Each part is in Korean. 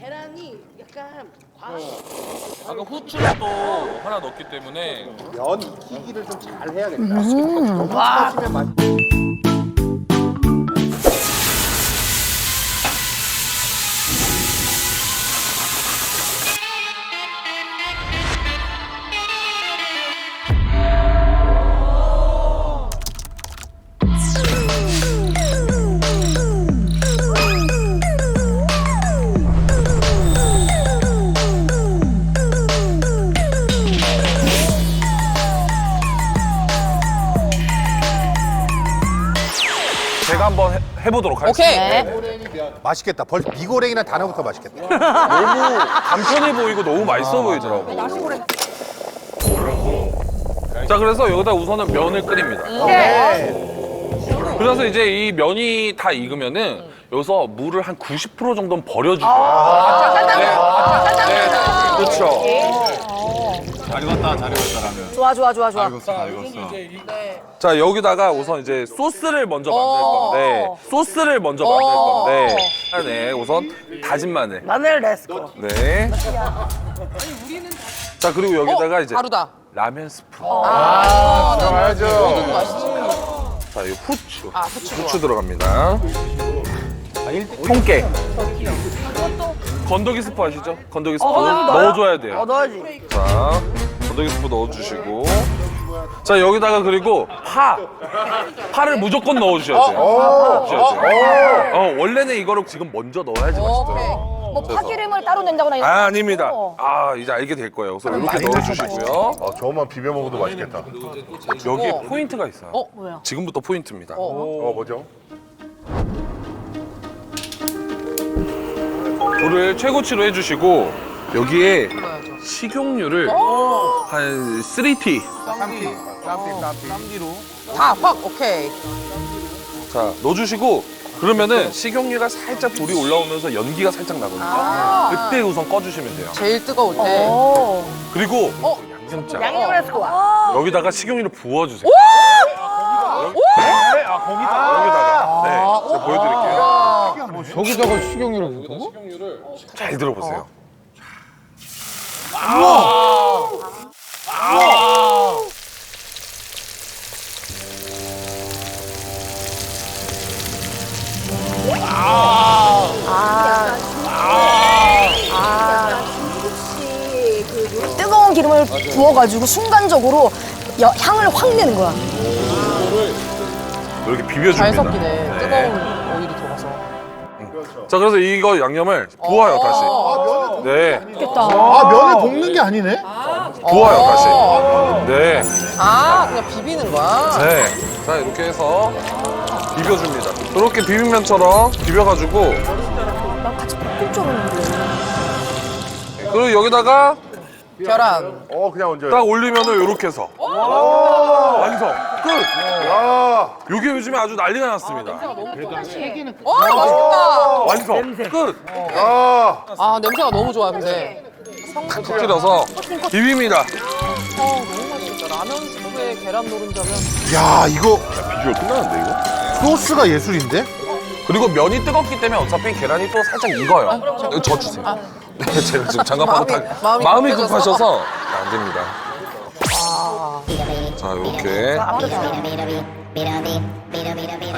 계란이 약간 과한 아까 후추를 또 하나 넣기 때문에 면 익히기를 좀 잘 해야겠다. 너무 해, 해보도록 하겠습니다. 오케이. 맛있겠다. 벌써 미고랭이라는 단어부터 맛있겠다. 너무 간편해 보이고 너무 맛있어 보이더라고. 자, 그래서 여기다 우선은 면을 끓입니다. 그래서 이제 이 면이 다 익으면은 여기서 물을 한 90% 정도는 버려주세요. 네. 네. 그렇죠. 잘 익었다, 잘 익었다, 라면. 좋아 좋아 좋아 좋아. 잘 익었어, 잘 익었어. 자, 여기다가 우선 이제 소스를 먼저 만들 어. 건데, 소스를 먼저 만들 어. 건데, 네, 우선 다진 마늘. 마늘 레스코. 네. 자, 그리고 여기다가 이제 가루다. 라면 스프. 들어가야죠. 자, 이 후추. 아, 후추 좋아. 후추 들어갑니다. 통깨. 건더기 스프 아시죠? 건더기 스프 넣어줘야 돼요. 넣어야지. 자, 건더기 스프 넣어주시고. 자, 여기다가 그리고 파. 파를 무조건 넣어주셔야 돼요. 넣어주셔야 돼요. 어, 원래는 이거를 지금 먼저 넣어야지 맛있더라고요. 뭐 파기름을 따로 낸다거나 이런 아, 아닙니다. 아, 이제 알게 될 거예요. 그래서 이렇게 넣어주시고요. 어, 저것만 비벼 먹어도 맛있겠다. 여기에 포인트가 있어요. 어 뭐야? 지금부터 포인트입니다. 어, 뭐죠? 불을 최고치로 해주시고 여기에 식용유를 한 3T 다확 오케이. 자 넣어주시고 그러면은 식용유가 살짝 불이 올라오면서 연기가 살짝 나거든요. 그때 우선 꺼주시면 돼요. 제일 뜨거울 때. 그리고 어? 양념장 양념 레스코. 여기다가 식용유를 부어주세요. 네, 아, 거기다 여기다가 네, 제가 보여드릴게요. 저기다가 식용유를 넣고? 잘 들어보세요. 뜨거운 기름을 부어가지고 순간적으로 여- 향을 확 내는 거야. 이렇게 비벼줍니다. 잘 섞이네. 뜨거운 오일이 들어가서. 자 그래서 이거 양념을 부어요 다시. 네, 아, 면을 볶는 게 아니네? 부어요 다시. 네. 아 그냥 비비는 거야. 네. 자, 이렇게 해서 비벼줍니다. 이렇게 비빔면처럼 비벼가지고, 나 같이 볶을 줄 알았는데. 그리고 여기다가 계란. 어, 그냥 얹어요. 딱 올리면은 이렇게 해서. 완성! 끝! 야, 요게 요즘에 아주 난리가 났습니다. 어 맛있겠다. 완성! 끝! 야. 아 냄새가 너무 좋아 근데. 터뜨려서 비빕니다. 어 너무 맛있겠다. 라면 스프에 계란 노른자면. 야, 이거 비주얼 끝나는데, 이거? 소스가 예술인데? 그리고 면이 뜨겁기 때문에 어차피 계란이 또 살짝 익어요. 이거 저 주세요. 네, 제가 지금 장갑하고 마음이- 다 마음이 마음이 급해져서. 급하셔서 안 됩니다. 자, 이렇게. 한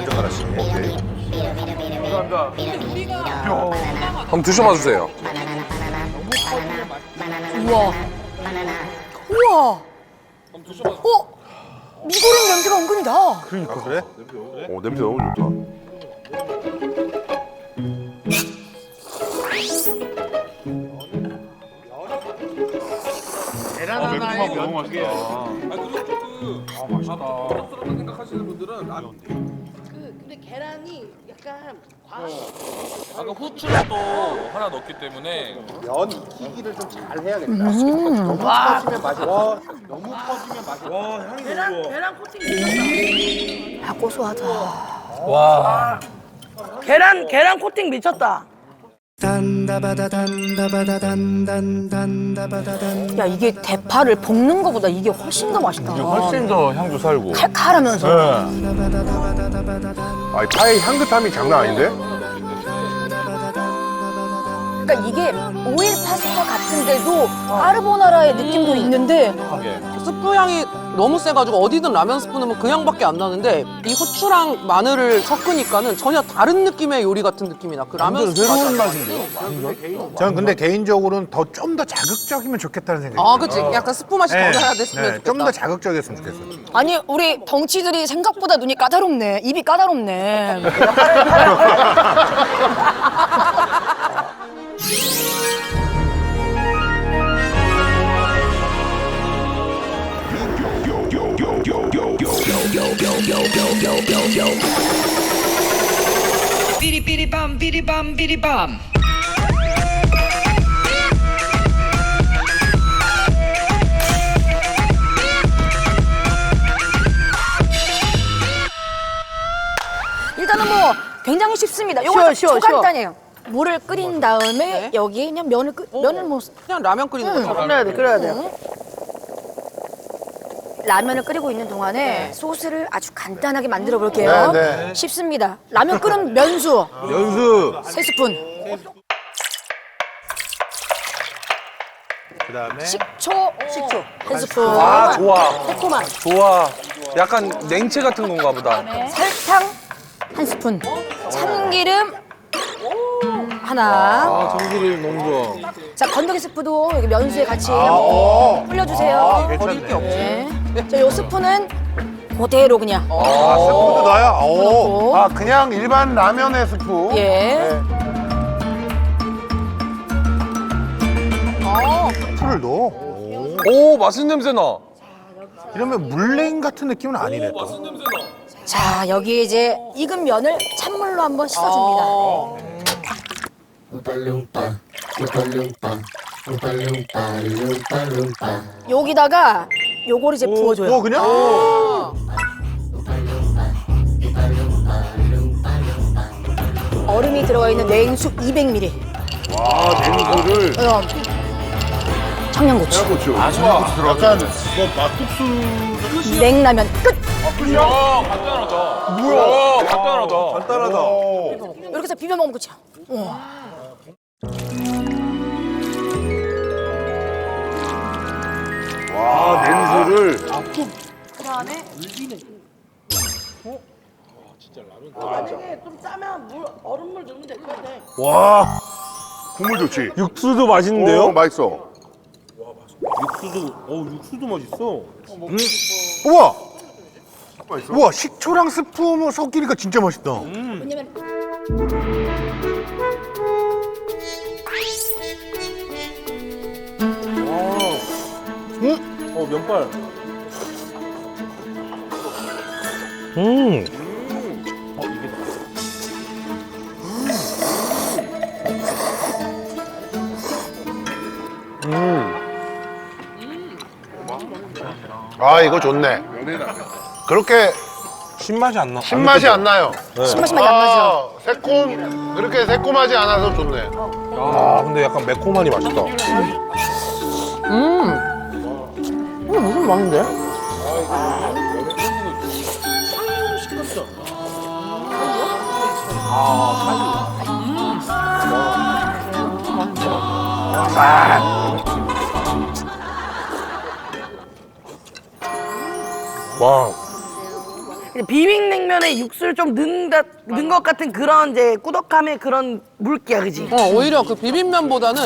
젓가락씩. 오케이. 한번 드셔봐 주세요. 우와. 우와. 어? 미고랭 냄새가 은근히 나. 아, 그래? 어, 냄새 너무 좋다. 그 근데 계란이 약간 과한 아까 후추를 또 하나 넣기 때문에 면 익히기를 좀 잘 해야겠다. 너무 터지면 맛이 와, 너무 터지면 맛이 계란 계란 코팅. 아, 고소하다. 계란 계란 코팅 미쳤다. 야, 이게 대파를 볶는 거보다 이게 훨씬 더 맛있다. 훨씬 더 향도 살고. 칼칼하면서. 아, 파의 향긋함이 장난 아닌데? 그러니까 이게 오일 파스타 같은데도 까르보나라의 느낌도 있는데 스프 향이 너무 세가지고 어디든 라면 스프 넣으면 그 향밖에 안 나는데 이 후추랑 마늘을 섞으니까는 전혀 다른 느낌의 요리 같은 느낌이 나. 그 라면 스프 새로운 맛이 맛인데요? 저는 근데 개인적으로는 더 좀 더 자극적이면 좋겠다는 생각이 아, 그치. 약간 스프 맛이 더 나야 됐으면 좋겠다. 좀더 자극적이었으면 좋겠어요. 아니 우리 덩치들이 생각보다 눈이 까다롭네 입이 까다롭네 일단은 뭐 굉장히 쉽습니다. 요거 쉬워, 쉬워, 초간단해요. 물을 끓인 다음에 네. 여기에 그냥 면을 끓 면을 뭐 그냥 라면 끓이는 것처럼. 끓여야 돼, 끓여야 돼. 라면을 끓이고 있는 동안에 소스를 아주 간단하게 만들어 볼게요. 네, 네. 쉽습니다. 라면 끓은 면수 연수. 세스푼 그다음에 식초 식초 한 스푼, 아 좋아 새콤한 좋아 약간 냉채 같은 건가 보다 설탕 한 스푼, 참기름 하나. 아, 전기를 너무 좋아. 자 건더기 스프도 여기 면수에 같이 어. 뿌려주세요. 버릴 게 없지. 네. 자요 스푼은 그대로 그냥. 아, 스프도 넣어요? 오. 넣고. 아, 그냥 일반 라면의 스프. 예. 스프를 넣어. 오 맛있는 냄새 나 이러면 물냉 같은 느낌은 아니네 또. 자 여기 이제 익은 면을 찬물로 한번 씻어줍니다. 어. 여기다가 요거를 이제 부어줘요. 어, 그냥? 얼음이 들어가 있는 냉수 200ml. 아, 냉수를. 어, 청양고추. 아, 청양고추 들어갔죠? 약간 뭐 막국수. 냉라면 끝. 야 간단하다 뭐야 간단하다 간단하다. 이렇게 해서 비벼 먹으면 끝이야. 우와. 와, 냉수를. 그다음에 만약에 좀 짜면 물, 얼음물 넣으면 될것 같아. 와. 국물 좋지? 육수도 맛있는데요? 오, 맛있어. 육수도, 어 육수도 맛있어. 우와! 우와, 식초랑 스프 섞이니까 진짜 맛있다. 왜냐면 어, 면발. 음. 아, 이거 좋네. 그렇게 신맛이 안 나. 신맛이 안 나요. 신맛이 많이 안 나죠. 아, 새콤, 그렇게 새콤하지 않아서 좋네. 아, 근데 약간 매콤하니 맛있다. 음, 무슨 맛인데? 와 근데 비빔냉면에 육수를 좀 넣은, 다- 넣은 것 같은 그런 이제 꾸덕함의 그런 물기야, 그지? 어, 오히려 그 비빔면보다는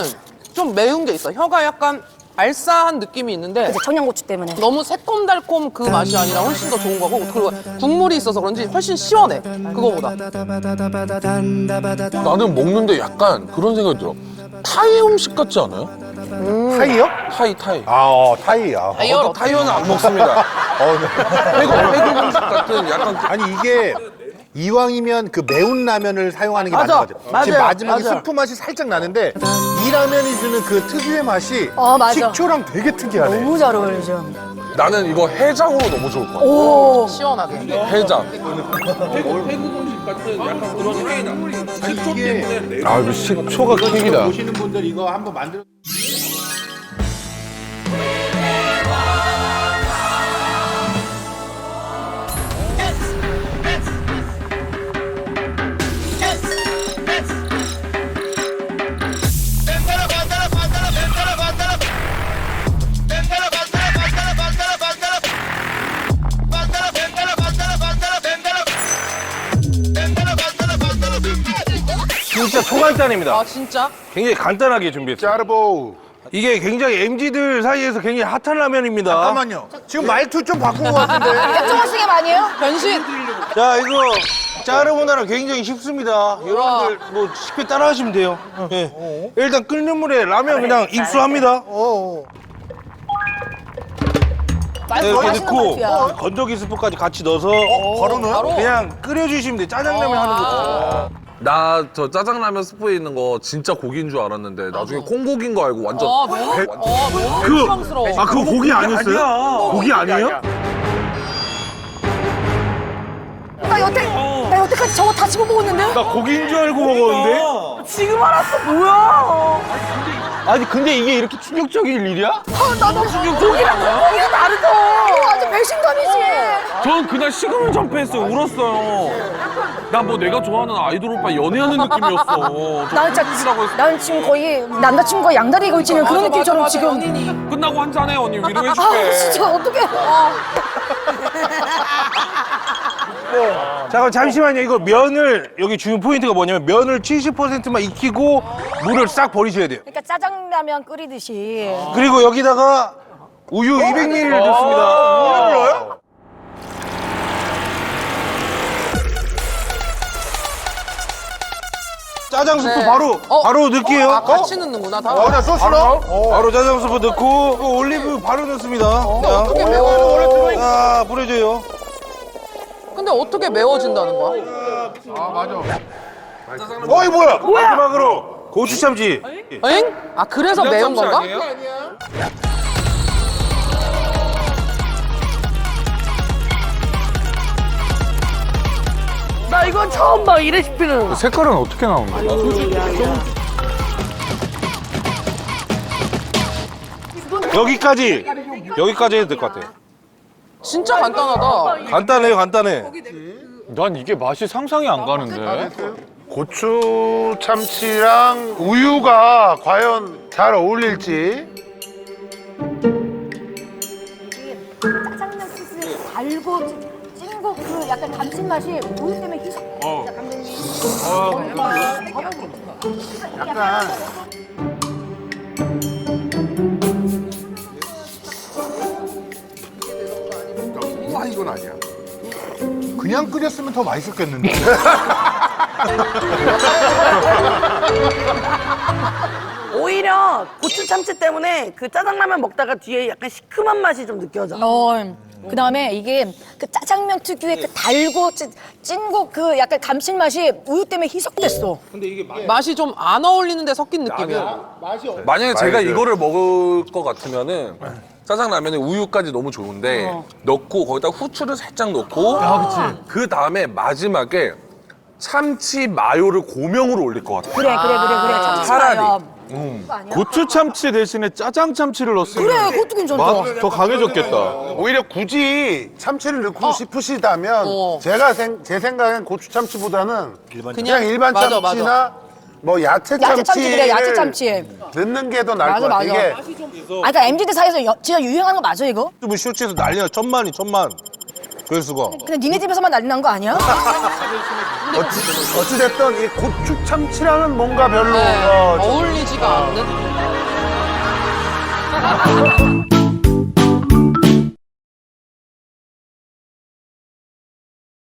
좀 매운 게 있어. 혀가 약간 알싸한 느낌이 있는데 이제 청양고추 때문에. 너무 새콤달콤 그 맛이 아니라 훨씬 더 좋은 거고 그리고 국물이 있어서 그런지 훨씬 시원해. 그거보다. 나는 먹는데 약간 그런 생각이 들어 타이 음식 같지 않아요? 타이요? 타이 타이 아, 어, 타이야. 다이어 어, 타이어는 안 먹습니다 어, 네. 태국 태국 음식 같은 약간 그- 아니 이게 이왕이면 그 매운 라면을 사용하는 게 맞는 맞아. 것 같아요. 맞아요. 지금 마지막에 맞아. 스프 맛이 살짝 나는데 이 라면이 주는 그 특유의 맛이 어, 맞아. 식초랑 되게 특이하네. 너무 잘 어울리죠. 나는 이거 해장으로 너무 좋을 것 같아 오. 시원하게. 해장 이게 아, 이거 식초가 킥이다. 보시는 분들 이거 한번 만들어. 진짜 초간단입니다. 아 진짜? 굉장히 간단하게 준비했어요. 짜르보. 이게 굉장히 MG들 사이에서 굉장히 핫한 라면입니다. 잠깐만요. 지금 말투 좀 바꾼 것 같은데. 아, 백종원식의 아니에요? 변신. 자, 이거 짜르보나라 굉장히 쉽습니다. 여러분들 뭐 쉽게 따라하시면 돼요. 어. 예. 일단 끓는 물에 라면 아, 네. 그냥 아, 네. 입수합니다. 어어. 네, 이렇게 맛있는 넣고 말투야. 건더기 스프까지 같이 넣어서 바로 넣어요? 그냥 끓여주시면 돼요. 짜장라면 하는 것처럼. 나저 짜장라면 스프에 있는 거 진짜 고기인 줄 알았는데 나중에 콩고기인 거 알고 완전 어 너무 배- 어 너무 그- 실망스러워. 아, 그거 고기 아니었어요? 고기 아니에요? 나 여태 나 여태까지 저거 다 집어먹었는데? 나 고기인 줄 알고 먹었는데? 지금 알았어 뭐야? 아니, 근데 이게 이렇게 충격적인 일이야? 아, 나도 고기랑 고기가 다르죠. 이거 완전 배신감이지. 전 그냥 식음을 전폐했어요 울었어요 나 뭐 내가 좋아하는 아이돌 오빠 연애하는 느낌이었어 난 진짜 난 지금 거의 남자친구가 양다리 걸치는 그런 맞아, 느낌처럼 맞아, 지금. 연인이. 끝나고 한잔해 언니 위로해줄게 아 진짜 어떡해. 잠깐 잠시만요. 이거 면을 여기 중요 포인트가 뭐냐면 면을 70%만 익히고 물을 싹 버리셔야 돼요. 그러니까 짜장라면 끓이듯이. 그리고 여기다가 우유 200ml 넣습니다. 우유를 넣어요? 짜장 스프 네. 바로 어? 바로 넣을게요. 아 같이 넣는구나 다. 어, 나 소스 넣어? 바로 짜장 스프 넣고 그 올리브 바로 넣습니다. 자, 어떻게 매워? 자, 뿌려줘요. 근데 어떻게 매워진다는 거야? 어이, 뭐야? 마지막으로 고추 참치. 엥? 아 그래서 매운 건가? 나 이건 처음 봐 이 레시피는. 색깔은 어떻게 나온 거야? 여기까지 여기까지 해도 될 것 같아요. 진짜 간단하다. 간단해요, 간단해. 난 이게 맛이 상상이 안 가는데. 고추 참치랑 우유가 과연 잘 어울릴지. 짜장면 소스에 달고 찐고 그 약간 감칠맛이 우유 때문에 희석. 약간. 와, 이건 아니야. 그냥 끓였으면 더 맛있었겠는데. 오히려 고추 참치 때문에 그 짜장라면 먹다가 뒤에 약간 시큼한 맛이 좀 느껴져. 어. 그 다음에 이게 그 짜장면 특유의 그 달고 찐- 찐고 그 약간 감칠맛이 우유 때문에 희석됐어. 맛이 좀 안 어울리는데 섞인 느낌이야. 만약에 제가 이거를 먹을 것 같으면은 짜장라면에 우유까지 너무 좋은데 넣고 거기다 후추를 살짝 넣고 그 다음에 마지막에 참치 마요를 고명으로 올릴 것 같아요 그래 그래 그래 그래 참치 차라리. 마요. 고추 참치 대신에 짜장 참치를 넣었으면 그래 그것도 괜찮다. 맛 더 강해졌겠다. 오히려 굳이 참치를 넣고 싶으시다면 어. 제가 생, 제 생각엔 고추 참치보다는 그냥, 일반 맞아, 참치나 맞아. 뭐 야채 야채 참치 참치를 그래 야채 참치. 넣는 게 더 나을 맞아, 것 같아. 맞아. 이게 아 그러니까 MZ들 사이에서 여- 진짜 유행하는 거 맞아 이거? 유튜브 쇼츠에서 난리야. 천만이, 천만. 조회수가. 근데 니네 집에서만 난리 난 거 아니야? 어찌, 어찌됐든 이 고추 참치랑은 뭔가 별로 네, 어, 좀 어울리지가 않는.